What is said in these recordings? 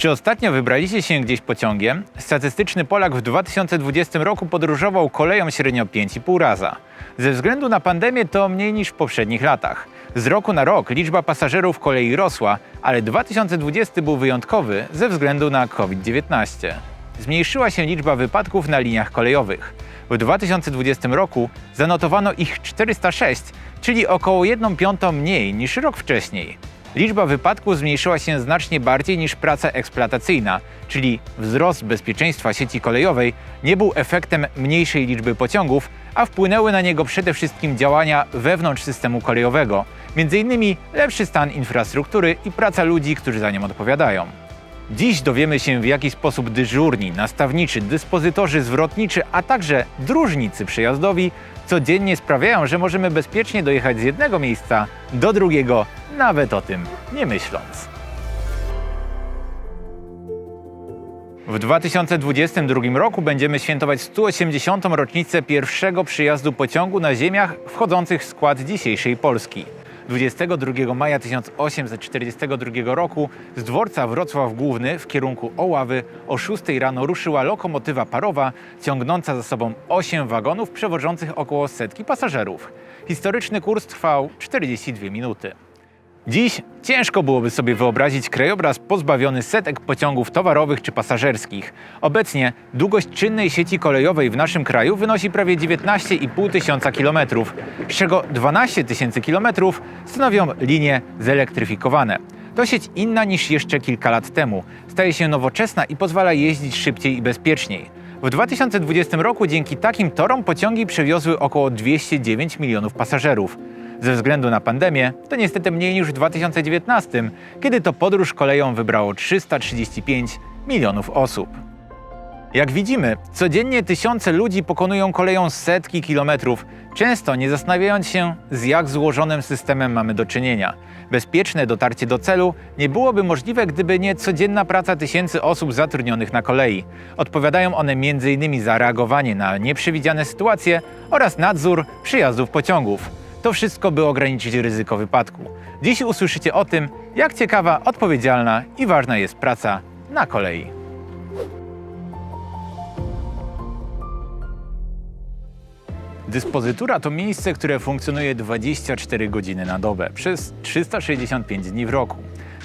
Czy ostatnio wybraliście się gdzieś pociągiem? Statystyczny Polak w 2020 roku podróżował koleją średnio 5,5 raza. Ze względu na pandemię to mniej niż w poprzednich latach. Z roku na rok liczba pasażerów kolei rosła, ale 2020 był wyjątkowy ze względu na COVID-19. Zmniejszyła się liczba wypadków na liniach kolejowych. W 2020 roku zanotowano ich 406, czyli około 1 piątą mniej niż rok wcześniej. Liczba wypadków zmniejszyła się znacznie bardziej niż praca eksploatacyjna, czyli wzrost bezpieczeństwa sieci kolejowej nie był efektem mniejszej liczby pociągów, a wpłynęły na niego przede wszystkim działania wewnątrz systemu kolejowego, m.in. lepszy stan infrastruktury i praca ludzi, którzy za nią odpowiadają. Dziś dowiemy się, w jaki sposób dyżurni, nastawniczy, dyspozytorzy zwrotniczy, a także dróżnicy przejazdowi codziennie sprawiają, że możemy bezpiecznie dojechać z jednego miejsca do drugiego, nawet o tym nie myśląc. W 2022 roku będziemy świętować 180. rocznicę pierwszego przyjazdu pociągu na ziemiach wchodzących w skład dzisiejszej Polski. 22 maja 1842 roku z dworca Wrocław Główny w kierunku Oławy o 6 rano ruszyła lokomotywa parowa ciągnąca za sobą 8 wagonów przewożących około setki pasażerów. Historyczny kurs trwał 42 minuty. Dziś ciężko byłoby sobie wyobrazić krajobraz pozbawiony setek pociągów towarowych czy pasażerskich. Obecnie długość czynnej sieci kolejowej w naszym kraju wynosi prawie 19,5 tysiąca kilometrów, z czego 12 tysięcy kilometrów stanowią linie zelektryfikowane. To sieć inna niż jeszcze kilka lat temu. Staje się nowoczesna i pozwala jeździć szybciej i bezpieczniej. W 2020 roku dzięki takim torom pociągi przewiozły około 209 milionów pasażerów. Ze względu na pandemię to niestety mniej niż w 2019, kiedy to podróż koleją wybrało 335 milionów osób. Jak widzimy, codziennie tysiące ludzi pokonują koleją setki kilometrów, często nie zastanawiając się, z jak złożonym systemem mamy do czynienia. Bezpieczne dotarcie do celu nie byłoby możliwe, gdyby nie codzienna praca tysięcy osób zatrudnionych na kolei. Odpowiadają one m.in. za reagowanie na nieprzewidziane sytuacje oraz nadzór przyjazdów pociągów. To wszystko, by ograniczyć ryzyko wypadku. Dziś usłyszycie o tym, jak ciekawa, odpowiedzialna i ważna jest praca na kolei. Dyspozytura to miejsce, które funkcjonuje 24 godziny na dobę przez 365 dni w roku.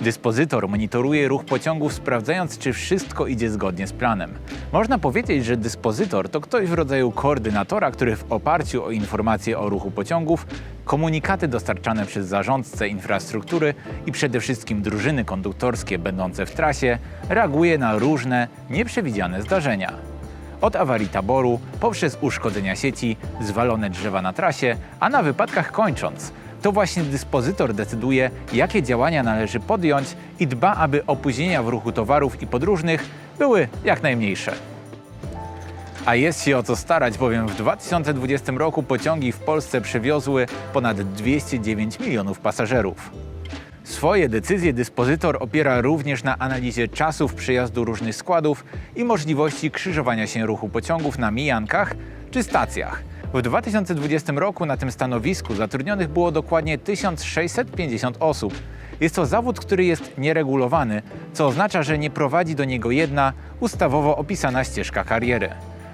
Dyspozytor monitoruje ruch pociągów, sprawdzając, czy wszystko idzie zgodnie z planem. Można powiedzieć, że dyspozytor to ktoś w rodzaju koordynatora, który w oparciu o informacje o ruchu pociągów, komunikaty dostarczane przez zarządcę infrastruktury i przede wszystkim drużyny konduktorskie będące w trasie, reaguje na różne nieprzewidziane zdarzenia. Od awarii taboru, poprzez uszkodzenia sieci, zwalone drzewa na trasie, a na wypadkach kończąc. To właśnie dyspozytor decyduje, jakie działania należy podjąć i dba, aby opóźnienia w ruchu towarów i podróżnych były jak najmniejsze. A jest się o co starać, bowiem w 2020 roku pociągi w Polsce przewiozły ponad 209 milionów pasażerów. Swoje decyzje dyspozytor opiera również na analizie czasów przejazdu różnych składów i możliwości krzyżowania się ruchu pociągów na mijankach czy stacjach. W 2020 roku na tym stanowisku zatrudnionych było dokładnie 1650 osób. Jest to zawód, który jest nieregulowany, co oznacza, że nie prowadzi do niego jedna ustawowo opisana ścieżka kariery.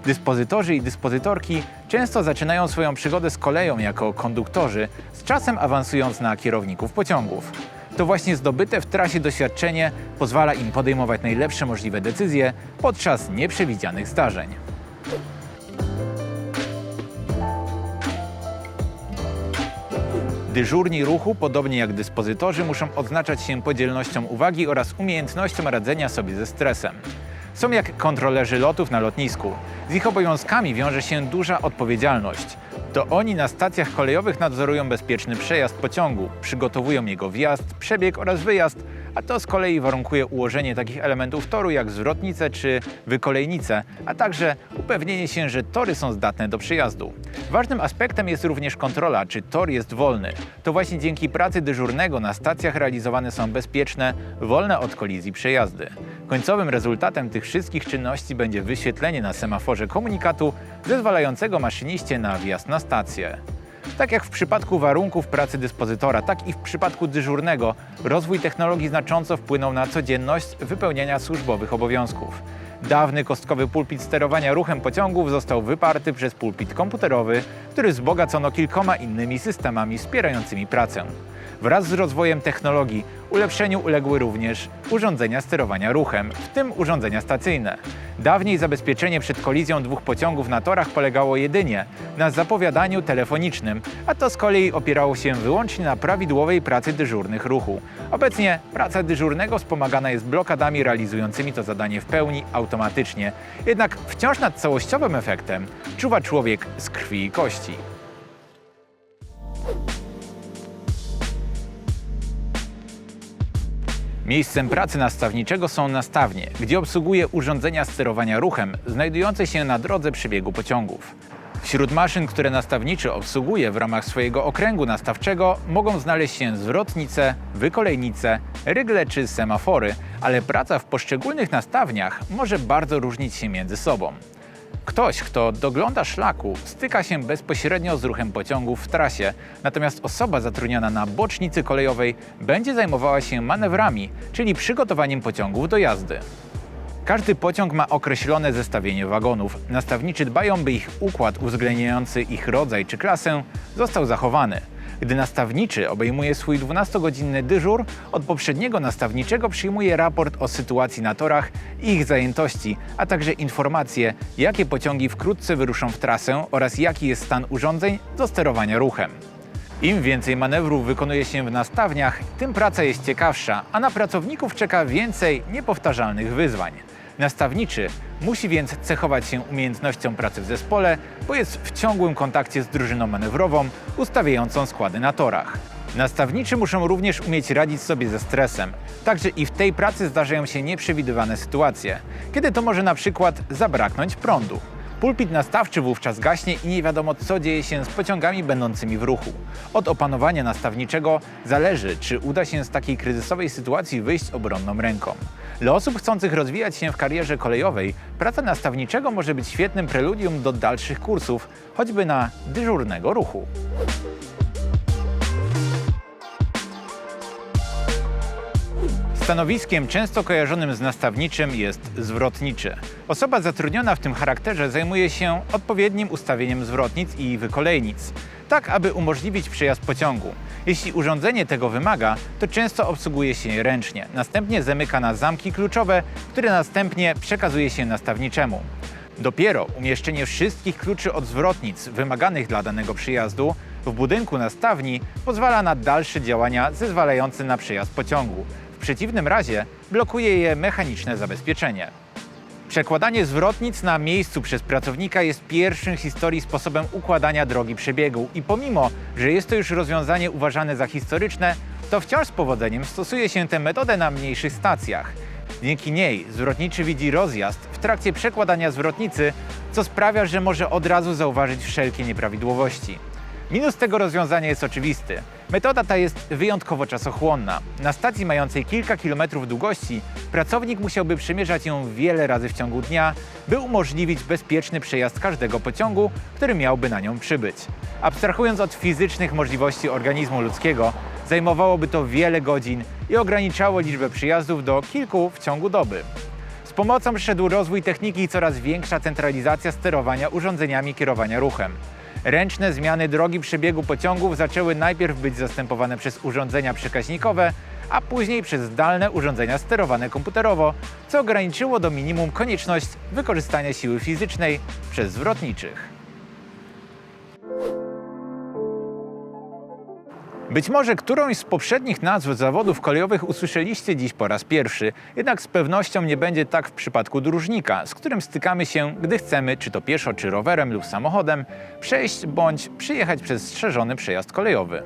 Dyspozytorzy i dyspozytorki często zaczynają swoją przygodę z koleją jako konduktorzy, z czasem awansując na kierowników pociągów. To właśnie zdobyte w trasie doświadczenie pozwala im podejmować najlepsze możliwe decyzje podczas nieprzewidzianych zdarzeń. Dyżurni ruchu, podobnie jak dyspozytorzy, muszą odznaczać się podzielnością uwagi oraz umiejętnością radzenia sobie ze stresem. Są jak kontrolerzy lotów na lotnisku. Z ich obowiązkami wiąże się duża odpowiedzialność. To oni na stacjach kolejowych nadzorują bezpieczny przejazd pociągu, przygotowują jego wjazd, przebieg oraz wyjazd, a to z kolei warunkuje ułożenie takich elementów toru jak zwrotnice czy wykolejnice, a także upewnienie się, że tory są zdatne do przyjazdu. Ważnym aspektem jest również kontrola, czy tor jest wolny. To właśnie dzięki pracy dyżurnego na stacjach realizowane są bezpieczne, wolne od kolizji przejazdy. Końcowym rezultatem tych wszystkich czynności będzie wyświetlenie na semaforze komunikatu zezwalającego maszyniście na wjazd na stację. Tak jak w przypadku warunków pracy dyspozytora, tak i w przypadku dyżurnego, rozwój technologii znacząco wpłynął na codzienność wypełniania służbowych obowiązków. Dawny kostkowy pulpit sterowania ruchem pociągów został wyparty przez pulpit komputerowy, który wzbogacono kilkoma innymi systemami wspierającymi pracę. Wraz z rozwojem technologii ulepszeniu uległy również urządzenia sterowania ruchem, w tym urządzenia stacyjne. Dawniej zabezpieczenie przed kolizją dwóch pociągów na torach polegało jedynie na zapowiadaniu telefonicznym, a to z kolei opierało się wyłącznie na prawidłowej pracy dyżurnych ruchu. Obecnie praca dyżurnego wspomagana jest blokadami realizującymi to zadanie w pełni automatycznie. Jednak wciąż nad całościowym efektem czuwa człowiek z krwi i kości. Miejscem pracy nastawniczego są nastawnie, gdzie obsługuje urządzenia sterowania ruchem znajdujące się na drodze przebiegu pociągów. Wśród maszyn, które nastawniczy obsługuje w ramach swojego okręgu nastawczego, mogą znaleźć się zwrotnice, wykolejnice, rygle czy semafory, ale praca w poszczególnych nastawniach może bardzo różnić się między sobą. Ktoś, kto dogląda szlaku, styka się bezpośrednio z ruchem pociągów w trasie, natomiast osoba zatrudniona na bocznicy kolejowej będzie zajmowała się manewrami, czyli przygotowaniem pociągów do jazdy. Każdy pociąg ma określone zestawienie wagonów. Nastawniczy dbają, by ich układ uwzględniający ich rodzaj czy klasę został zachowany. Gdy nastawniczy obejmuje swój 12-godzinny dyżur, od poprzedniego nastawniczego przyjmuje raport o sytuacji na torach i ich zajętości, a także informacje, jakie pociągi wkrótce wyruszą w trasę oraz jaki jest stan urządzeń do sterowania ruchem. Im więcej manewrów wykonuje się w nastawniach, tym praca jest ciekawsza, a na pracowników czeka więcej niepowtarzalnych wyzwań. Nastawniczy musi więc cechować się umiejętnością pracy w zespole, bo jest w ciągłym kontakcie z drużyną manewrową ustawiającą składy na torach. Nastawniczy muszą również umieć radzić sobie ze stresem. Także i w tej pracy zdarzają się nieprzewidywane sytuacje, kiedy to może na przykład zabraknąć prądu. Pulpit nastawczy wówczas gaśnie i nie wiadomo, co dzieje się z pociągami będącymi w ruchu. Od opanowania nastawniczego zależy, czy uda się z takiej kryzysowej sytuacji wyjść obronną ręką. Dla osób chcących rozwijać się w karierze kolejowej, praca nastawniczego może być świetnym preludium do dalszych kursów, choćby na dyżurnego ruchu. Stanowiskiem często kojarzonym z nastawniczym jest zwrotniczy. Osoba zatrudniona w tym charakterze zajmuje się odpowiednim ustawieniem zwrotnic i wykolejnic, tak aby umożliwić przejazd pociągu. Jeśli urządzenie tego wymaga, to często obsługuje się ręcznie. Następnie zamyka na zamki kluczowe, które następnie przekazuje się nastawniczemu. Dopiero umieszczenie wszystkich kluczy od zwrotnic wymaganych dla danego przyjazdu w budynku nastawni pozwala na dalsze działania zezwalające na przejazd pociągu. Przeciwnym razie blokuje je mechaniczne zabezpieczenie. Przekładanie zwrotnic na miejscu przez pracownika jest pierwszym w historii sposobem układania drogi przebiegu i pomimo, że jest to już rozwiązanie uważane za historyczne, to wciąż z powodzeniem stosuje się tę metodę na mniejszych stacjach. Dzięki niej zwrotniczy widzi rozjazd w trakcie przekładania zwrotnicy, co sprawia, że może od razu zauważyć wszelkie nieprawidłowości. Minus tego rozwiązania jest oczywisty. Metoda ta jest wyjątkowo czasochłonna. Na stacji mającej kilka kilometrów długości pracownik musiałby przemierzać ją wiele razy w ciągu dnia, by umożliwić bezpieczny przejazd każdego pociągu, który miałby na nią przybyć. Abstrahując od fizycznych możliwości organizmu ludzkiego, zajmowałoby to wiele godzin i ograniczało liczbę przyjazdów do kilku w ciągu doby. Z pomocą przyszedł rozwój techniki i coraz większa centralizacja sterowania urządzeniami kierowania ruchem. Ręczne zmiany drogi przebiegu pociągów zaczęły najpierw być zastępowane przez urządzenia przekaźnikowe, a później przez zdalne urządzenia sterowane komputerowo, co ograniczyło do minimum konieczność wykorzystania siły fizycznej przez zwrotniczych. Być może którąś z poprzednich nazw zawodów kolejowych usłyszeliście dziś po raz pierwszy, jednak z pewnością nie będzie tak w przypadku dróżnika, z którym stykamy się, gdy chcemy, czy to pieszo, czy rowerem lub samochodem, przejść bądź przyjechać przez strzeżony przejazd kolejowy.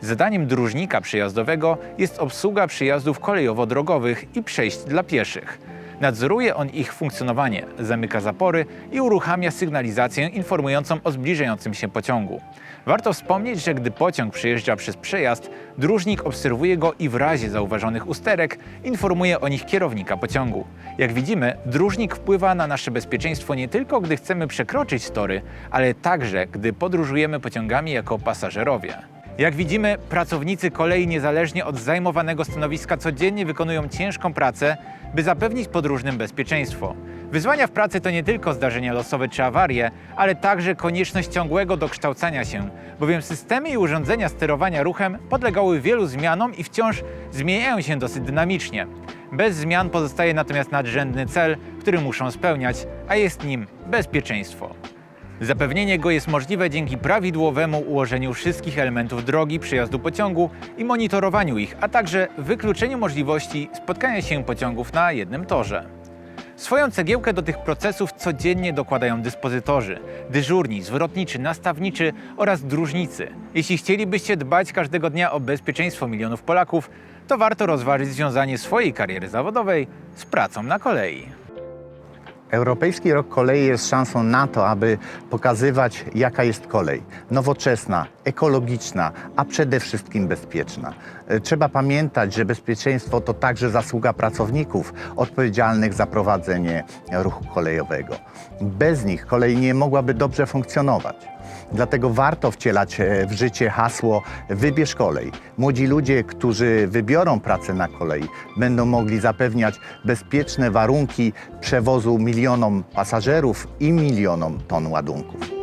Zadaniem dróżnika przejazdowego jest obsługa przejazdów kolejowo-drogowych i przejść dla pieszych. Nadzoruje on ich funkcjonowanie, zamyka zapory i uruchamia sygnalizację informującą o zbliżającym się pociągu. Warto wspomnieć, że gdy pociąg przejeżdża przez przejazd, dróżnik obserwuje go i w razie zauważonych usterek informuje o nich kierownika pociągu. Jak widzimy, dróżnik wpływa na nasze bezpieczeństwo nie tylko gdy chcemy przekroczyć tory, ale także gdy podróżujemy pociągami jako pasażerowie. Jak widzimy, pracownicy kolei niezależnie od zajmowanego stanowiska codziennie wykonują ciężką pracę, by zapewnić podróżnym bezpieczeństwo. Wyzwania w pracy to nie tylko zdarzenia losowe czy awarie, ale także konieczność ciągłego dokształcania się, bowiem systemy i urządzenia sterowania ruchem podlegały wielu zmianom i wciąż zmieniają się dosyć dynamicznie. Bez zmian pozostaje natomiast nadrzędny cel, który muszą spełniać, a jest nim bezpieczeństwo. Zapewnienie go jest możliwe dzięki prawidłowemu ułożeniu wszystkich elementów drogi przejazdu pociągu i monitorowaniu ich, a także wykluczeniu możliwości spotkania się pociągów na jednym torze. Swoją cegiełkę do tych procesów codziennie dokładają dyspozytorzy, dyżurni, zwrotniczy, nastawniczy oraz dróżnicy. Jeśli chcielibyście dbać każdego dnia o bezpieczeństwo milionów Polaków, to warto rozważyć związanie swojej kariery zawodowej z pracą na kolei. Europejski Rok Kolei jest szansą na to, aby pokazywać, jaka jest kolej. Nowoczesna, ekologiczna, a przede wszystkim bezpieczna. E, Trzeba pamiętać, że bezpieczeństwo to także zasługa pracowników odpowiedzialnych za prowadzenie ruchu kolejowego. Bez nich kolej nie mogłaby dobrze funkcjonować. Dlatego warto wcielać e, w życie hasło Wybierz kolej. Młodzi ludzie, którzy wybiorą pracę na kolei, będą mogli zapewniać bezpieczne warunki przewozu milionom pasażerów i milionom ton ładunków.